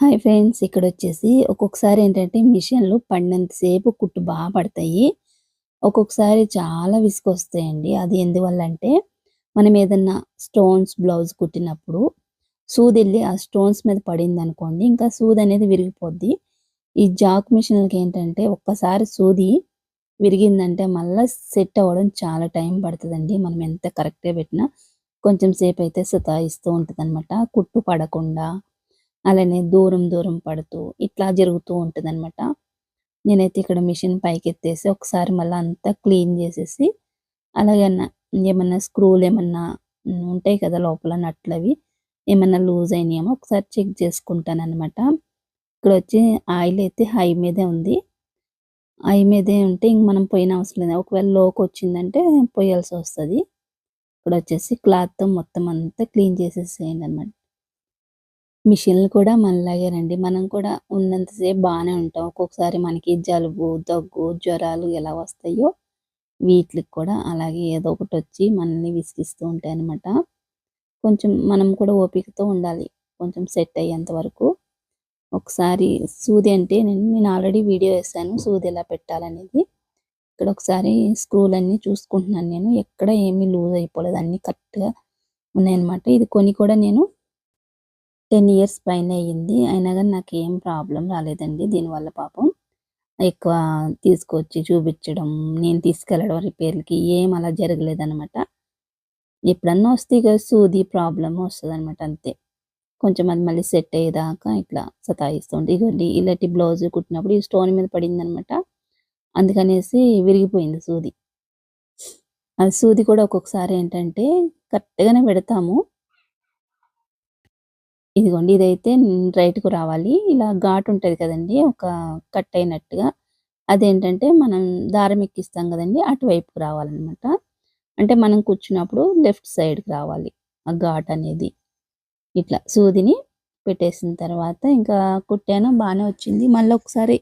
Hi friends ఇక్కడ వచ్చేసి ఒక్కొక్కసారి ఏంటంటే మిషన్లు పడినంతసేపు కుట్టు బాగా పడతాయి. ఒక్కొక్కసారి చాలా విసుకొస్తాయండి అది ఎందువల్ల అంటే మనం ఏదన్నా స్టోన్స్ బ్లౌజ్ కుట్టినప్పుడు సూది వెళ్ళి ఆ స్టోన్స్ మీద పడింది అనుకోండి ఇంకా సూది అనేది విరిగిపోద్ది. ఈ జాక్ మిషన్లకి ఏంటంటే ఒక్కసారి సూది విరిగిందంటే మళ్ళీ సెట్ అవ్వడం చాలా టైం పడుతుందండి. మనం ఎంత కరెక్ట్గా పెట్టినా కొంచెం సేపు అయితే సతాయిస్తూ ఉంటుంది అనమాట కుట్టు పడకుండా అలానే దూరం దూరం పడుతూ ఇట్లా జరుగుతూ ఉంటుంది అనమాట నేనైతే ఇక్కడ మిషన్ పైకి ఎత్తేసి ఒకసారి మళ్ళీ అంతా క్లీన్ చేసేసి అలాగే ఏమన్నా స్క్రూలు ఏమన్నా ఉంటాయి కదా లోపల నట్లవి ఏమన్నా లూజ్ అయినాయేమో ఒకసారి చెక్ చేసుకుంటాను అనమాట ఇక్కడ వచ్చి ఆయిల్ అయితే హై మీదే ఉంది. హై మీదే ఉంటే ఇంక మనం పోయిన అవసరం లేదు. ఒకవేళ లోకి వచ్చిందంటే పోయాల్సి వస్తుంది. ఇక్కడ వచ్చేసి క్లాత్తో మొత్తం అంతా క్లీన్ చేసేసేయండి అనమాట మిషన్లు కూడా మనలాగేనండి మనం కూడా ఉన్నంతసేపు బాగానే ఉంటాం. ఒక్కొక్కసారి మనకి జలుబు దగ్గు జ్వరాలు ఎలా వస్తాయో వీటికి కూడా అలాగే ఏదో ఒకటి వచ్చి మనల్ని విసిగిస్తూ ఉంటాయి అనమాట కొంచెం మనం కూడా ఓపికతో ఉండాలి. కొంచెం సెట్ అయ్యేంత వరకు. ఒకసారి సూది అంటే నేను నేను ఆల్రెడీ వీడియో వేసాను. సూది ఎలా పెట్టాలనేది. ఇక్కడ ఒకసారి స్క్రూలన్నీ చూసుకుంటున్నాను నేను. ఎక్కడ ఏమీ లూజ్ అయిపోలేదు. అన్నీ కరెక్ట్గా ఉన్నాయన్నమాట. ఇది కొని కూడా నేను టెన్ ఇయర్స్ పైన అయ్యింది అయినా కానీ నాకు ఏం ప్రాబ్లం రాలేదండి. దీనివల్ల పాపం ఎక్కువ తీసుకొచ్చి చూపించడం నేను తీసుకెళ్ళడం రిపేర్లకి ఏం అలా జరగలేదనమాట ఎప్పుడన్నా వస్తే ఇక సూది ప్రాబ్లం వస్తుంది అనమాట అంతే. కొంచెం అది మళ్ళీ సెట్ అయ్యేదాకా ఇట్లా సతాయిస్తుంది. ఇగోండి ఇలాంటి బ్లౌజ్ కుట్టినప్పుడు ఈ స్టోన్ మీద పడింది అనమాట అందుకనేసి విరిగిపోయింది సూది. అది సూది కూడా ఒక్కొక్కసారి ఏంటంటే కరెక్ట్గానే పెడతాము. ఇదిగోండి ఇదైతే రైట్‌కు రావాలి. ఇలా ఘాటు ఉంటుంది కదండి ఒక కట్ అయినట్టుగా. అదేంటంటే మనం దారం ఎక్కిస్తాం కదండి అటువైపుకి రావాలన్నమాట అంటే మనం కూర్చున్నప్పుడు లెఫ్ట్ సైడ్‌కి రావాలి. ఆ ఘాట్ అనేది. ఇట్లా సూదిని పెట్టేసిన తర్వాత ఇంకా కుట్టాను బాగానే వచ్చింది. మళ్ళీ ఒకసారి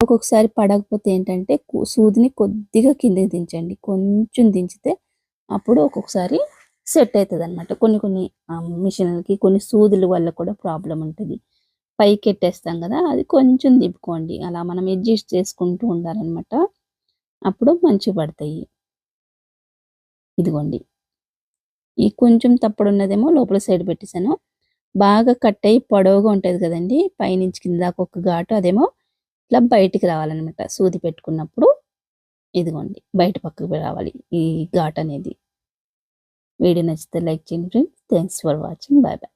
ఒక్కొక్కసారి పడకపోతే ఏంటంటే సూదిని కొద్దిగా కిందకి దించండి. కొంచెం దించితే అప్పుడు ఒక్కొక్కసారి సెట్ అవుతుంది అనమాట కొన్ని కొన్ని మిషన్లకి కొన్ని సూదుల వల్ల కూడా ప్రాబ్లం ఉంటుంది. పైకి ఎట్టేస్తాం కదా అది కొంచెం దిప్పుకోండి అలా మనం అడ్జస్ట్ చేసుకుంటూ ఉండాలన్నమాట. అప్పుడు మంచి పడతాయి. ఇదిగోండి. ఈ కొంచెం తప్పుడు ఉన్నదేమో లోపల సైడ్ పెట్టేశాను. బాగా కట్ అయ్యి పొడవుగా ఉంటుంది కదండి పైనుంచి కింద దాకా ఒక ఘాటు అదేమో ఇట్లా బయటికి రావాలన్నమాట. సూది పెట్టుకున్నప్పుడు ఇదిగోండి బయట పక్కకు రావాలి ఈ ఘాట్ అనేది వీడియో నచ్చితే లైక్ చేయండి friends. Thanks for watching bye bye